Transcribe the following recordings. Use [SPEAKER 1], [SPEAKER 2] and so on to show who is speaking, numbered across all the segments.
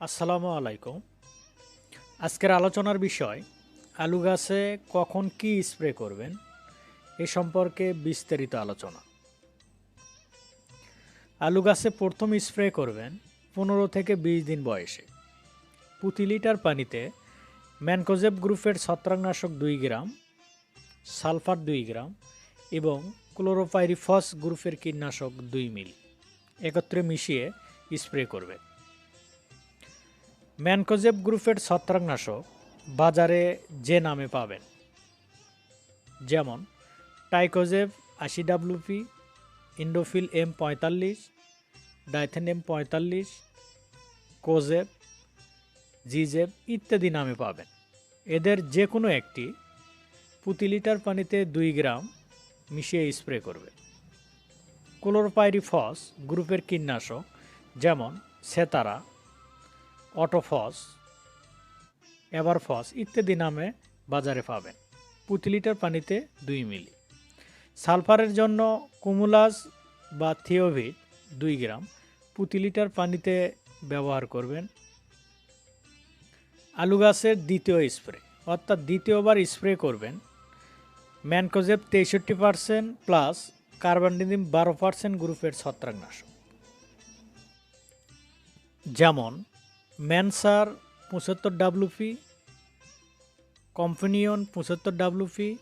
[SPEAKER 1] আসসালামু আলাইকুম। আজকের আলোচনার বিষয়, আলু গাছে কখন কি স্প্রে করবেন? এ সম্পর্কে বিস্তারিত আলোচনা। আলু গাছে প্রথম স্প্রে করবেন পনেরো থেকে বিশ দিন বয়সে। প্রতি লিটার পানিতে ম্যানকোজেব গ্রুপের ছত্রাকনাশক দুই গ্রাম, সালফার দুই গ্রাম এবং ক্লোরোপাইরিফস গ্রুপের কীটনাশক দুই মিল একত্রে মিশিয়ে স্প্রে করবেন। ম্যানকোজেব গ্রুপের ছত্রাকনাশক বাজারে যে নামে পাবেন। যেমন, টাইকোজেব আশি ডাব্লুপি ইন্ডোফিল এম পঁয়তাল্লিশ, ডাইথেন এম পঁয়তাল্লিশ, কোজেব, জিজেব ইত্যাদি নামে পাবেন। এদের যে কোনো একটি প্রতি লিটার পানিতে দুই গ্রাম মিশিয়ে স্প্রে করবে। ক্লোরোপাইরিফস গ্রুপের কীটনাশক যেমন, সেতারা অটোফস, এভারফস ইত্যাদি নামে বাজারে পাবেন। প্রতি লিটার পানিতে দুই মিলি। সালফারের জন্য কুমুলাস বা থিওভিট দুই গ্রাম। প্রতি লিটার পানিতে ব্যবহার করবেন আলু গাছের দ্বিতীয় স্প্রে। অর্থাৎ দ্বিতীয়বার স্প্রে করবেন। ম্যানকোজেব তেষট্টি পার্সেন্ট প্লাস কার্বানডিনিম বারো পার্সেন্ট গ্রুপের ছত্রাকনাশক। যেমন ম্যানসার পঁচাত্তর ডাব্লুপি কম্পেনিয়ন পঁচাত্তর ডাব্লুপি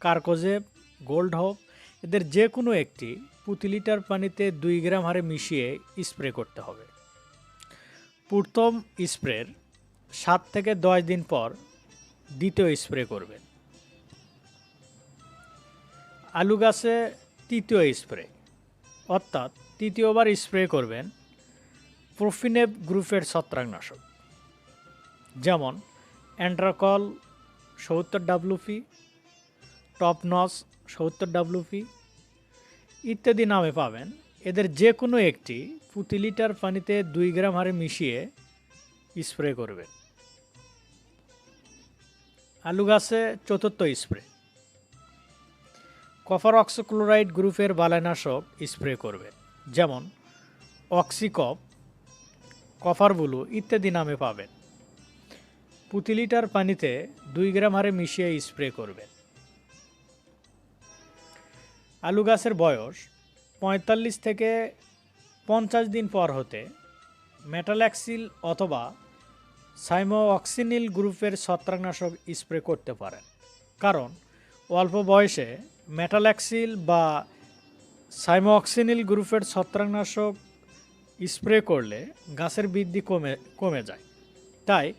[SPEAKER 1] কার্কোজেব গোল্ড হোপ এদের যে কোনো একটি প্রতি লিটার পানিতে দুই গ্রাম হারে মিশিয়ে স্প্রে করতে হবে। প্রথম স্প্রের সাত থেকে দশ দিন পর দ্বিতীয় স্প্রে করবেন। আলু গাছে তৃতীয় স্প্রে, অর্থাৎ তৃতীয়বার স্প্রে করবেন। প্রোফিনেব গ্রুপের ছত্রাকনাশক। যেমন অ্যান্ড্রাকল সত্তর ডাব্লুপি টপনস সত্তর ডাব্লুপি ইত্যাদি নামে পাবেন। এদের যে কোনো একটি প্রতি লিটার পানিতে দুই গ্রাম হারে মিশিয়ে স্প্রে করবেন। আলু গাছে চতুর্থ স্প্রে। কপার অক্সোক্লোরাইড গ্রুপের বালাইনাশক স্প্রে করবেন। যেমন অক্সিকপ কপার ব্লু ইত্যাদি নামে পাবেন। প্রতি লিটার পানিতে দুই গ্রাম হারে মিশিয়ে স্প্রে করবেন। আলু গাছের বয়স পঁয়তাল্লিশ থেকে পঞ্চাশ দিন পর হতে মেটাল্যাক্সিল অথবা সাইমোঅক্সিনিল গ্রুপের ছত্রাকনাশক স্প্রে করতে পারেন। কারণ অল্প বয়সে মেটাল্যাক্সিল বা সাইমোঅক্সিনিল গ্রুপের ছত্রাকনাশক স্প্রে করলে গাছের বৃদ্ধি কমে কমে যায়। তাই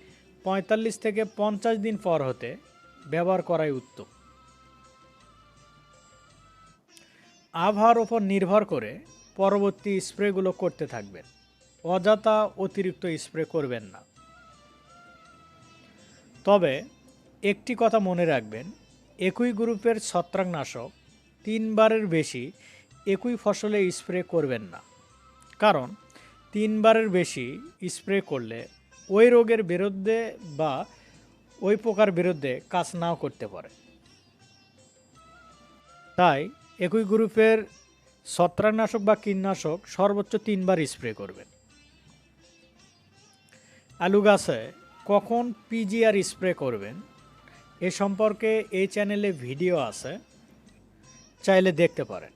[SPEAKER 1] পঁয়তাল্লিশ থেকে পঞ্চাশ দিন পর হতে ব্যবহার করাই উত্তম। আবহাওয়ার ওপর নির্ভর করে পরবর্তী স্প্রেগুলো করতে থাকবেন। অযথা অতিরিক্ত স্প্রে করবেন না। তবে একটি কথা মনে রাখবেন, একই গ্রুপের ছত্রাকনাশক তিনবারের বেশি একই ফসলে স্প্রে করবেন না। কারণ তিনবারের বেশি স্প্রে করলে ওই রোগের বিরুদ্ধে বা ওই পোকার বিরুদ্ধে কাজ নাও করতে পারে। তাই একই গ্রুপের ছত্রাকনাশক বা কীটনাশক সর্বোচ্চ তিনবার স্প্রে করবেন। আলু গাছে কখন পিজিআর স্প্রে করবেন এ সম্পর্কে এই চ্যানেলে ভিডিও আছে, চাইলে দেখতে পারেন।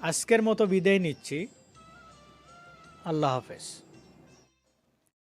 [SPEAKER 1] আজকের মতো বিদায় নিচ্ছি। আল্লাহ হাফেজ।